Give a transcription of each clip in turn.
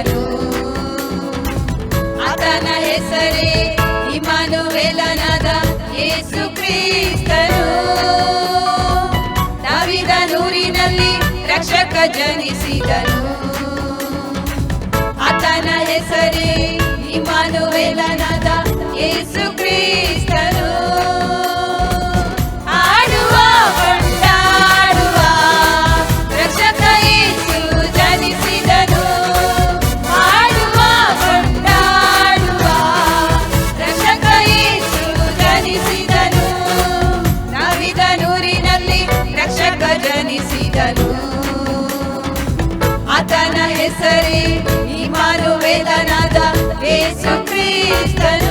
ಆತನು ಆತನ ಹೆಸರೇ ಇಮಾನು ವೇಲನಾದ ಯೇಸು ಕ್ರಿಸ್ತನು. ನಾವಿದ ನೂರಿನಲ್ಲಿ ರಕ್ಷಕ ಜನಿಸಿದನು. ಆತನ ಹೆಸರೇ ಇಮಾನು ವೇಲನ ಆತನ ಹೆಸರೇ ಇಮಾನುವೇಲನಾದ ಯೇಸು ಕ್ರಿಸ್ತನು.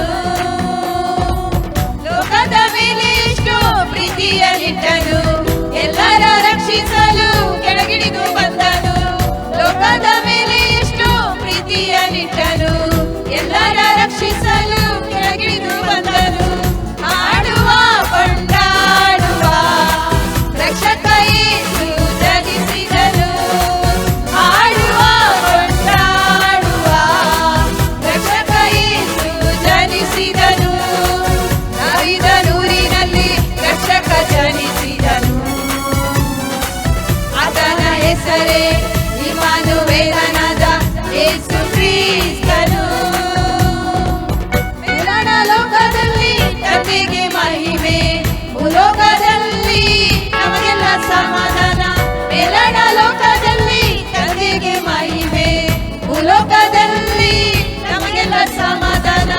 ಭೂಲೋಕದಲ್ಲಿ ನಮಗೆಲ್ಲ ಸಮಾಧಾನ.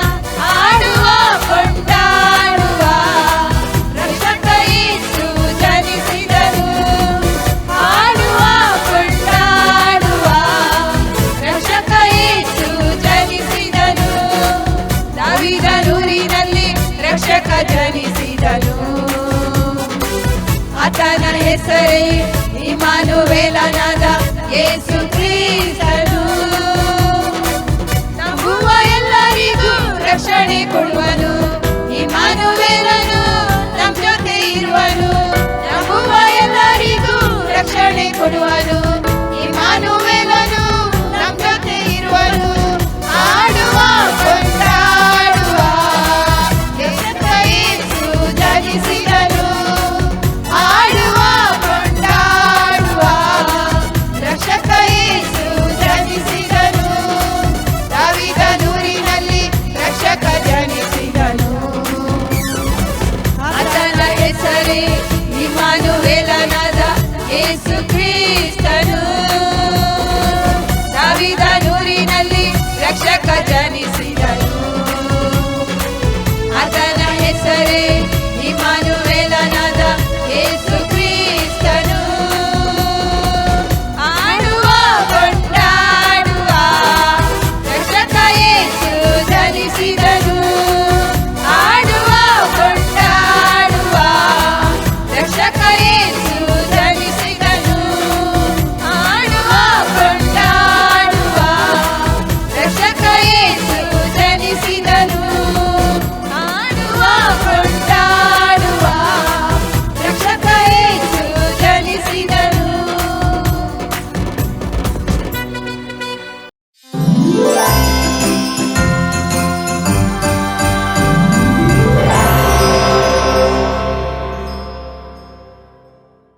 ಆಡುವ, ಕೊಂಡಾಡುವ. ರಕ್ಷಕ ಯೇಸು ಜನಿಸಿದನು. ಆಡುವ, ಕೊಂಡಾಡುವ. ರಕ್ಷಕ ಯೇಸು ಜನಿಸಿದನು. ದಾವಿದನೂರಿನಲ್ಲಿ ರಕ್ಷಕ ಜನಿಸಿದನು. ಆತನ ಹೆಸರೇ ಇಮಾನುವೇಲನಾದ ಯೇಸು ಕ್ರಿಸ್ತನು. ಕೊಡುವನು, ಇಮಾನುವೇಲನು ನಮ್ಮ ಜೊತೆ ಇರುವನು ನಂಬುವ ಎಲ್ಲರಿಗೂ ರಕ್ಷಣೆ ಕೊಡುವನು. ಇಮಾನುವೇಲನು ನಮ್ಮ ಜೊತೆ ಇರುವನು, ಆಡುವ, ಕೊಂಡಾಡುವ. ರಕ್ಷಕ ಆತನ ಹೆಸರೇ ಇಮಾನುವೇಲನಾದ ಯೇಸು